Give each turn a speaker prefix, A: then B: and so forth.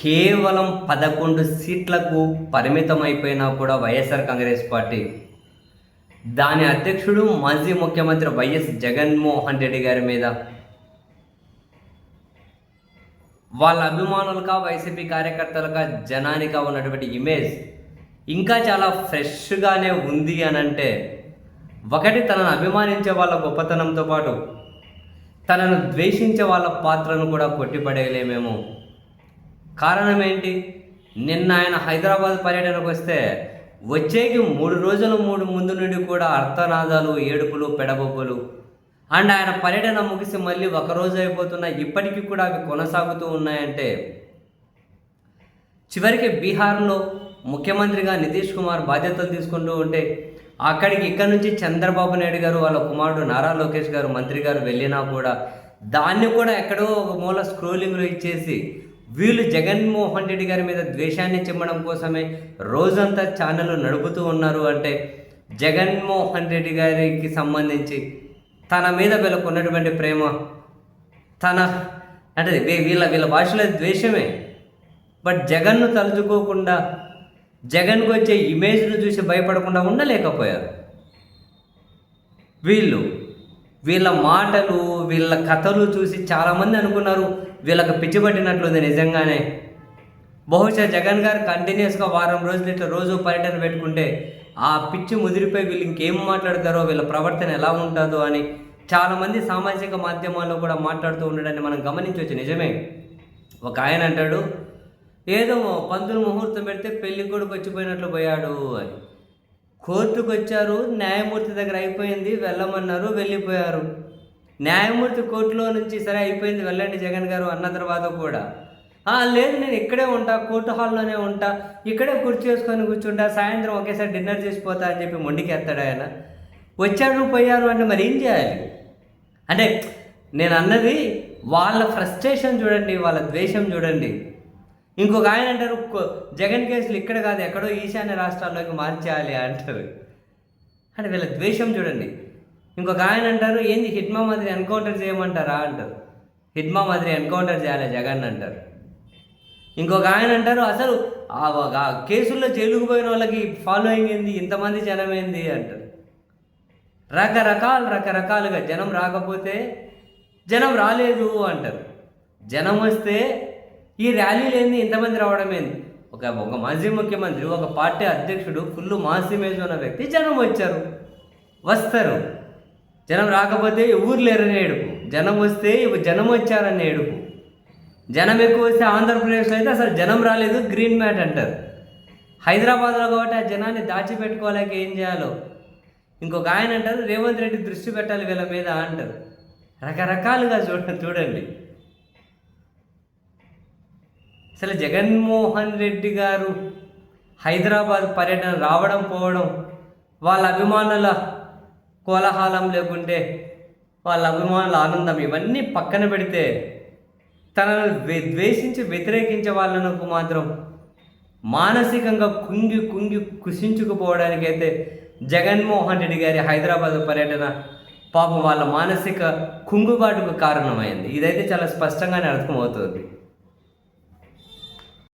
A: కేవలం పదకొండు సీట్లకు పరిమితమైపోయినా కూడా వైఎస్ఆర్ కాంగ్రెస్ పార్టీ. దాని అధ్యక్షుడు మాజీ ముఖ్యమంత్రి వైఎస్ జగన్మోహన్ రెడ్డి గారి మీద. వాళ్ళ అభిమానులుగా వైసీపీ కార్యకర్తలుగా జనానిగా ఉన్నటువంటి ఇమేజ్ ఇంకా చాలా ఫ్రెష్గానే ఉంది అని అంటే ఒకటి తనను అభిమానించే వాళ్ళ గొప్పతనంతో పాటు తనను ద్వేషించే వాళ్ళ పాత్రను కూడా కొట్టిపడేయలేమేమో. కారణం ఏంటి నిన్న ఆయన హైదరాబాద్ పర్యటనకు వస్తే వచ్చేకి మూడు రోజుల మూడు ముందు నుండి కూడా అర్థనాదాలు ఏడుపులు పెడబొబ్బులు. అండ్ ఆయన పర్యటన ముగిసి మళ్ళీ ఒక రోజు అయిపోతున్నా ఇప్పటికీ కూడా అవి కొనసాగుతూ ఉన్నాయంటే చివరికి బీహార్లో ముఖ్యమంత్రిగా నితీష్ కుమార్ బాధ్యతలు తీసుకుంటూ ఉంటే అక్కడికి ఇక్కడ నుంచి చంద్రబాబు నాయుడు గారు వాళ్ళ కుమారుడు నారా లోకేష్ గారు మంత్రి గారు వెళ్ళినా కూడా దాన్ని కూడా ఎక్కడో ఒక మూల స్క్రోలింగ్లో ఇచ్చేసి వీళ్ళు జగన్మోహన్ రెడ్డి గారి మీద ద్వేషాన్ని చిమ్మడం కోసమే రోజంతా ఛానల్ నడుపుతూ ఉన్నారు అంటే జగన్మోహన్ రెడ్డి గారికి సంబంధించి తన మీద వీళ్ళకు ఉన్నటువంటి ప్రేమ తన అంటే వీళ్ళ వీళ్ళ భాషలో ద్వేషమే. బట్ జగన్ను తలుచుకోకుండా జగన్కు వచ్చే ఇమేజ్ను చూసి భయపడకుండా ఉండలేకపోయారు. వీళ్ళు వీళ్ళ మాటలు వీళ్ళ కథలు చూసి చాలామంది అనుకున్నారు వీళ్ళకి పిచ్చిపట్టినట్లుంది నిజంగానే. బహుశా జగన్ గారు కంటిన్యూస్గా వారం రోజులు ఇట్లా రోజు పర్యటన పెట్టుకుంటే ఆ పిచ్చి ముదిరిపోయి వీళ్ళు ఇంకేం మాట్లాడతారో వీళ్ళ ప్రవర్తన ఎలా ఉంటుందో అని చాలామంది సామాజిక మాధ్యమాల్లో కూడా మాట్లాడుతూ ఉండడాన్ని మనం గమనించవచ్చు. నిజమే. ఒక ఆయన అంటాడు ఏదో పంతులు ముహూర్తం పెడితే పెళ్ళి కొడుకు వచ్చిపోయినట్లు పోయాడు అని. కోర్టుకు వచ్చారు న్యాయమూర్తి దగ్గర అయిపోయింది వెళ్ళమన్నారు వెళ్ళిపోయారు. న్యాయమూర్తి కోర్టులో నుంచి సరే అయిపోయింది వెళ్ళండి జగన్ గారు అన్న తర్వాత కూడా. లేదు నేను ఇక్కడే ఉంటా కోర్టు హాల్లోనే ఉంటా ఇక్కడే కుర్చీ వేసుకొని కూర్చుంటా సాయంత్రం ఒకేసారి డిన్నర్ చేసిపోతా అని చెప్పి మొండికెత్తాడు ఆయన. వచ్చాడు పోయారు అంటే మరి ఏం చేయాలి? అంటే నేను అన్నది వాళ్ళ ఫ్రస్ట్రేషన్ చూడండి వాళ్ళ ద్వేషం చూడండి. ఇంకొక ఆయన అంటారు జగన్ కేసులు ఇక్కడ కాదు ఎక్కడో ఈశాన్య రాష్ట్రాల్లోకి మార్చేయాలి అంటారు. అంటే వీళ్ళ ద్వేషం చూడండి. ఇంకొక ఆయన అంటారు ఏంది హిడ్మా మాదిరి ఎన్కౌంటర్ చేయమంటారా? అంటారు. హిడ్మా మాదిరి ఎన్కౌంటర్ చేయాలి జగన్ అంటారు. ఇంకొక ఆయన అంటారు అసలు ఆ కేసుల్లో జైలుకు పోయిన వాళ్ళకి ఫాలోయింగ్ ఏంది? ఇంతమంది జనం ఏంది? అంటారు. రకరకాలు రకరకాలుగా జనం రాకపోతే జనం రాలేదు అంటారు. జనం వస్తే ఈ ర్యాలీ లేని ఇంతమంది రావడం ఏంది? ఒక ఒక మాజీ ముఖ్యమంత్రి ఒక పార్టీ అధ్యక్షుడు ఫుల్ మాస్ ఇమేజ్ ఉన్న వ్యక్తి జనం వచ్చారు. వస్తారు. జనం రాకపోతే ఊరు లేరని ఏడుపు. జనం వస్తే జనం వచ్చారని ఏడుపు. జనం ఎక్కువ వస్తే ఆంధ్రప్రదేశ్లో అయితే అసలు జనం రాలేదు గ్రీన్ మ్యాట్ అంటారు. హైదరాబాద్లో కాబట్టి ఆ జనాన్ని దాచిపెట్టుకోలేక ఏం చేయాలో? ఇంకొక ఆయన అంటారు రేవంత్ రెడ్డి దృష్టి పెట్టాలి వీళ్ళ మీద అంటారు. రకరకాలుగా చూడ చూడండి. అసలు జగన్మోహన్ రెడ్డి గారు హైదరాబాద్ పర్యటన రావడం పోవడం వాళ్ళ అభిమానుల కోలాహలం లేకుంటే వాళ్ళ అభిమానుల ఆనందం ఇవన్నీ పక్కన పెడితే తనను ద్వేషించి వ్యతిరేకించే వాళ్ళకు మాత్రం మానసికంగా కుంగి కుంగి కుసించుకుపోవడానికైతే జగన్మోహన్ రెడ్డి గారి హైదరాబాద్ పర్యటన పాపం వాళ్ళ మానసిక కుంగుబాటుకు కారణమైంది. ఇదైతే చాలా స్పష్టంగానే అర్థమవుతుంది.